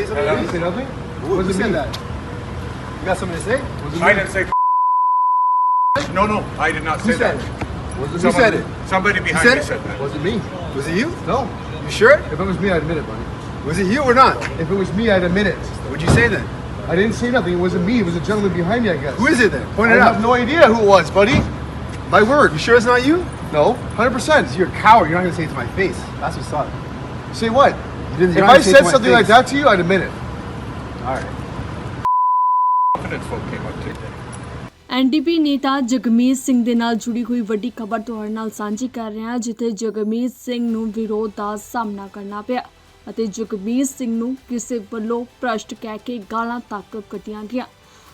say something? Hello? to You say nothing? Who, Was who it said me? that? You got something to say? Was it I didn't say. No, no, I did not Who say said that. it? Was it Who said it? Somebody behind said me it? said that. Was it me? Was it you? No. You sure? If it was me, I'd admit it, buddy. Was it you or not? If it was me, I'd admit it. What'd you say then? I didn't say nothing. It wasn't me. It was a gentleman behind me, I guess. Who is it then? Point I it have out. no idea who it was, buddy. My word. You sure it's not you? No, 100%. You're a coward. You're not gonna say it to my face. That's what's up. Say what? You didn't. If I said something like that to you, I'd admit it. all right. Confidence folk came up to me. NDP ਨੇਤਾ ਜਗਮੀਤ ਸਿੰਘ ਦੇ ਨਾਲ ਜੁੜੀ ਹੋਈ ਵੱਡੀ ਖਬਰ ਤੁਹਾਡੇ ਨਾਲ ਸਾਂਝੀ ਕਰ ਰਹੇ ਹਾਂ ਜਿੱਥੇ ਜਗਮੀਤ ਸਿੰਘ ਨੂੰ ਵਿਰੋਧ ਦਾ ਸਾਹਮਣਾ ਕਰਨਾ ਪਿਆ ਅਤੇ ਜਗਮੀਤ ਸਿੰਘ ਨੂੰ ਕਿਸੇ ਵੱਲੋਂ ਭ੍ਰਸ਼ਟ ਕਹਿ ਕੇ ਗਾਲਾਂ ਤੱਕ ਕੱਢੀਆਂ ਗਈਆਂ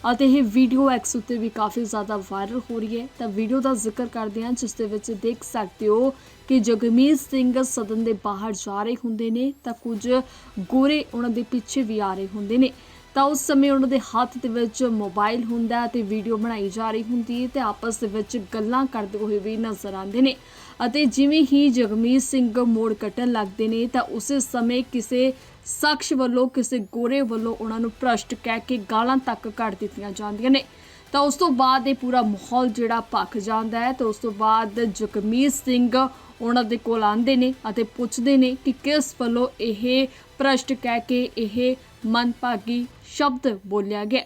ਅਤੇ ਇਹ ਵੀਡੀਓ ਐਕਸ ਉੱਤੇ ਵੀ ਕਾਫੀ ਜ਼ਿਆਦਾ ਵਾਇਰਲ ਹੋ ਰਹੀ ਹੈ। ਤਾਂ ਵੀਡੀਓ ਦਾ ਜ਼ਿਕਰ ਕਰਦੇ ਹਾਂ, ਜਿਸ ਦੇ ਵਿੱਚ ਦੇਖ ਸਕਦੇ ਹੋ ਕਿ ਜਗਮੀਤ ਸਿੰਘ ਸਦਨ ਦੇ ਬਾਹਰ ਜਾ ਰਹੇ ਹੁੰਦੇ ਨੇ, ਤਾਂ ਕੁਝ ਗੋਰੇ ਉਹਨਾਂ ਦੇ ਪਿੱਛੇ ਵੀ ਆ ਰਹੇ ਹੁੰਦੇ ਨੇ। ਤਾਂ ਉਸ ਸਮੇਂ ਉਹਨਾਂ ਦੇ ਹੱਥ ਦੇ ਵਿੱਚ ਮੋਬਾਈਲ ਹੁੰਦਾ ਹੈ ਤੇ ਵੀਡੀਓ ਬਣਾਈ ਜਾ ਰਹੀ ਹੁੰਦੀ ਹੈ ਤੇ ਆਪਸ ਦੇ ਵਿੱਚ ਗੱਲਾਂ ਕਰਦੇ ਹੋਏ ਵੀ ਨਜ਼ਰ ਆਉਂਦੇ ਨੇ। ਅਤੇ ਜਿਵੇਂ ਹੀ ਜਗਮੀਤ ਸਿੰਘ ਮੋੜ ਕੱਟਣ ਲੱਗਦੇ ਨੇ ਤਾਂ ਉਸੇ ਸਮੇਂ ਕਿਸੇ ਸ਼ਖਸ ਵੱਲੋਂ, ਕਿਸੇ ਗੋਰੇ ਵੱਲੋਂ ਉਹਨਾਂ ਨੂੰ ਭ੍ਰਸ਼ਟ ਕਹਿ ਕੇ ਗਾਲਾਂ ਤੱਕ ਕੱਢ ਦਿੱਤੀਆਂ ਜਾਂਦੀਆਂ ਨੇ। ਤਾਂ ਉਸ ਤੋਂ ਬਾਅਦ ਇਹ ਪੂਰਾ ਮਾਹੌਲ ਜਿਹੜਾ ਭਖ ਜਾਂਦਾ ਹੈ ਤੇ ਉਸ ਤੋਂ ਬਾਅਦ ਜਗਮੀਤ ਸਿੰਘ ਉਹਨਾਂ ਦੇ ਕੋਲ ਆਉਂਦੇ ਨੇ ਅਤੇ ਪੁੱਛਦੇ ਨੇ ਕਿ ਕਿਸ ਵੱਲੋਂ ਇਹ ਭ੍ਰਸ਼ਟ ਕਹਿ ਕੇ ਇਹ ਮਨਭਾਗੀ ਸ਼ਬਦ ਬੋਲਿਆ ਗਿਆ।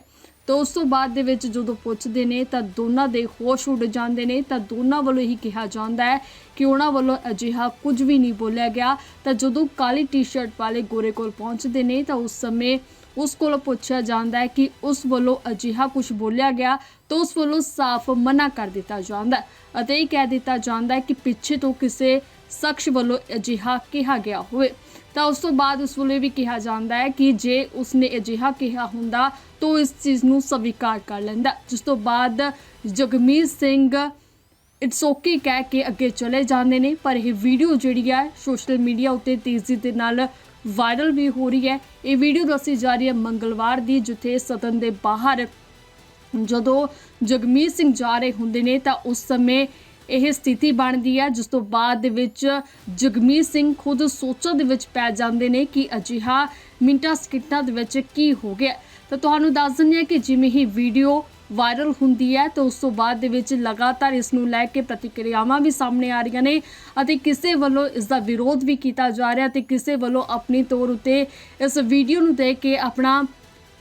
ਤਾਂ ਉਸ ਤੋਂ ਬਾਅਦ ਦੇ ਵਿੱਚ ਜਦੋਂ ਪੁੱਛਦੇ ਨੇ ਤਾਂ ਦੋਨਾਂ ਦੇ ਹੋਸ਼ ਉੱਡ ਜਾਂਦੇ ਨੇ। ਤਾਂ ਦੋਨਾਂ ਵੱਲੋਂ ਹੀ ਕਿਹਾ ਜਾਂਦਾ ਹੈ ਕਿ ਉਹਨਾਂ ਵੱਲੋਂ ਅਜਿਹਾ ਕੁਝ ਵੀ ਨਹੀਂ ਬੋਲਿਆ ਗਿਆ। ਤਾਂ ਜਦੋਂ ਕਾਲੀ ਟੀ-ਸ਼ਰਟ ਵਾਲੇ ਗੋਰੇ ਕੋਲ ਪਹੁੰਚਦੇ ਨੇ ਤਾਂ ਉਸ ਸਮੇਂ ਉਸ ਕੋਲੋਂ ਪੁੱਛਿਆ ਜਾਂਦਾ ਹੈ ਕਿ ਉਸ ਵੱਲੋਂ ਅਜਿਹਾ ਕੁਝ ਬੋਲਿਆ ਗਿਆ ਤਾਂ ਉਸ ਵੱਲੋਂ ਸਾਫ਼ ਮਨਾ ਕਰ ਦਿੱਤਾ ਜਾਂਦਾ ਅਤੇ ਇਹ ਕਹਿ ਦਿੱਤਾ ਜਾਂਦਾ ਹੈ ਕਿ ਪਿੱਛੇ ਤੋਂ ਕਿਸੇ ਸ਼ਖਸ ਵੱਲੋਂ ਅਜਿਹਾ ਕਿਹਾ ਗਿਆ ਹੋਵੇ। ਤਾਂ ਉਸ ਤੋਂ ਬਾਅਦ ਉਸ ਵੱਲੋਂ ਇਹ ਵੀ ਕਿਹਾ ਜਾਂਦਾ ਹੈ ਕਿ ਜੇ ਉਸਨੇ ਅਜਿਹਾ ਕਿਹਾ ਹੁੰਦਾ ਤਾਂ ਉਹ ਇਸ ਚੀਜ਼ ਨੂੰ ਸਵੀਕਾਰ ਕਰ ਲੈਂਦਾ। ਜਿਸ ਤੋਂ ਬਾਅਦ ਜਗਮੀਤ ਸਿੰਘ ਇਟਸ ਓਕੇ ਕਹਿ ਕੇ ਅੱਗੇ ਚਲੇ ਜਾਂਦੇ ਨੇ, ਪਰ ਇਹ ਵੀਡੀਓ ਜਿਹੜੀ ਹੈ ਸੋਸ਼ਲ ਮੀਡੀਆ ਉੱਤੇ ਤੇਜ਼ੀ ਦੇ ਨਾਲ ਵਾਇਰਲ ਵੀ ਹੋ ਰਹੀ ਹੈ। ਇਹ ਵੀਡੀਓ ਦੱਸੀ ਜਾ ਰਹੀ ਹੈ ਮੰਗਲਵਾਰ ਦੀ, ਜਿੱਥੇ ਸਦਨ ਦੇ ਬਾਹਰ ਜਦੋਂ ਜਗਮੀਤ ਸਿੰਘ ਜਾ ਰਹੇ ਹੁੰਦੇ ਨੇ ਤਾਂ ਉਸ ਸਮੇਂ ਇਹ ਸਥਿਤੀ ਬਣਦੀ ਹੈ, ਜਿਸ ਤੋਂ ਬਾਅਦ ਦੇ ਵਿੱਚ ਜਗਮੀਤ ਸਿੰਘ ਖੁਦ ਸੋਚਾਂ ਦੇ ਵਿੱਚ ਪੈ ਜਾਂਦੇ ਨੇ ਕਿ ਅਜਿਹਾ ਮਿੰਟਾਂ ਸਕਿੰਟਾਂ ਦੇ ਵਿੱਚ ਕੀ ਹੋ ਗਿਆ। ਤਾਂ ਤੁਹਾਨੂੰ ਦੱਸ ਦਿੰਦੇ ਹਾਂ ਕਿ ਜਿਵੇਂ ਹੀ ਵੀਡੀਓ ਵਾਇਰਲ ਹੁੰਦੀ ਹੈ, ਤਾਂ ਉਸ ਤੋਂ ਬਾਅਦ ਦੇ ਵਿੱਚ ਲਗਾਤਾਰ ਇਸ ਨੂੰ ਲੈ ਕੇ ਪ੍ਰਤੀਕਿਰਿਆਵਾਂ ਵੀ ਸਾਹਮਣੇ ਆ ਰਹੀਆਂ ਨੇ ਅਤੇ ਕਿਸੇ ਵੱਲੋਂ ਇਸ ਦਾ ਵਿਰੋਧ ਵੀ ਕੀਤਾ ਜਾ ਰਿਹਾ ਤੇ ਕਿਸੇ ਵੱਲੋਂ ਆਪਣੀ ਤੌਰ ਉਤੇ ਇਸ ਵੀਡੀਓ ਨੂੰ ਦੇਖ ਕੇ ਆਪਣਾ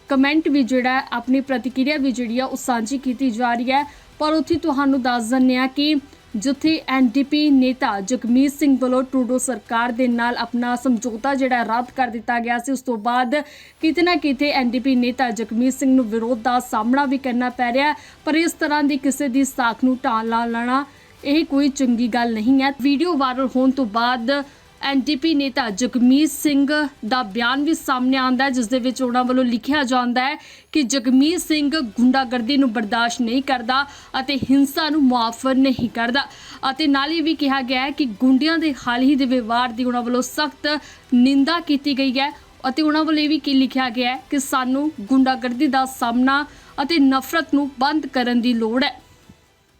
ਕਮੈਂਟ ਵੀ ਜਿਹੜਾ ਆਪਣੀ ਪ੍ਰਤੀਕਿਰਿਆ ਵੀ ਜਿਹੜੀ ਆ ਉਹ ਸਾਂਝੀ ਕੀਤੀ ਜਾ ਰਹੀ ਹੈ। ਪਰ ਉੱਥੇ ਤੁਹਾਨੂੰ ਦੱਸ ਦਿੰਦੇ ਆ ਕਿ ਜਿੱਥੇ ਐਨਡੀਪੀ ਨੇਤਾ ਜਗਮੀਤ ਸਿੰਘ ਵੱਲੋਂ ਟਰੂਡੋ ਸਰਕਾਰ ਦੇ ਨਾਲ ਆਪਣਾ ਸਮਝੌਤਾ ਜਿਹੜਾ ਰੱਦ ਕਰ ਦਿੱਤਾ ਗਿਆ ਸੀ। ਉਸ ਤੋਂ ਬਾਅਦ ਕਿਤੇ ਨਾ ਕਿਤੇ ਐਨਡੀਪੀ ਨੇਤਾ ਜਗਮੀਤ ਸਿੰਘ ਨੂੰ ਵਿਰੋਧ ਦਾ ਸਾਹਮਣਾ ਵੀ ਕਰਨਾ ਪੈ ਰਿਹਾ ਪਰ ਇਸ ਤਰ੍ਹਾਂ ਦੀ ਕਿਸੇ ਦੀ ਸਾਖ ਨੂੰ ਢਾਲ ਲਾ ਲੈਣਾ, ਇਹ ਕੋਈ ਚੰਗੀ ਗੱਲ ਨਹੀਂ ਹੈ। ਵੀਡੀਓ ਵਾਇਰਲ ਹੋਣ ਤੋਂ ਬਾਅਦ ਐਨਡੀਪੀ ਨੇਤਾ ਜਗਮੀਤ ਸਿੰਘ ਦਾ ਬਿਆਨ ਵੀ ਸਾਹਮਣੇ ਆਉਂਦਾ ਹੈ, ਜਿਸ ਦੇ ਵਿੱਚ ਉਹਨਾਂ ਵੱਲੋਂ ਲਿਖਿਆ ਜਾਂਦਾ ਹੈ ਕਿ ਜਗਮੀਤ ਸਿੰਘ ਗੁੰਡਾਗਰਦੀ ਨੂੰ ਬਰਦਾਸ਼ਤ ਨਹੀਂ ਕਰਦਾ ਅਤੇ ਹਿੰਸਾ ਨੂੰ ਮੁਆਫ ਨਹੀਂ ਕਰਦਾ। ਅਤੇ ਨਾਲ ਹੀ ਵੀ ਕਿਹਾ ਗਿਆ ਹੈ ਕਿ ਗੁੰਡਿਆਂ ਦੇ ਹਾਲ ਹੀ ਦੇ ਵਿਵਹਾਰ ਦੀ ਉਹਨਾਂ ਵੱਲੋਂ ਸਖਤ ਨਿੰਦਾ ਕੀਤੀ ਗਈ ਹੈ ਅਤੇ ਉਹਨਾਂ ਵੱਲੋਂ ਇਹ ਵੀ ਕੀ ਲਿਖਿਆ ਗਿਆ ਹੈ ਕਿ ਸਾਨੂੰ ਗੁੰਡਾਗਰਦੀ ਦਾ ਸਾਹਮਣਾ ਅਤੇ ਨਫ਼ਰਤ ਨੂੰ ਬੰਦ ਕਰਨ ਦੀ ਲੋੜ ਹੈ।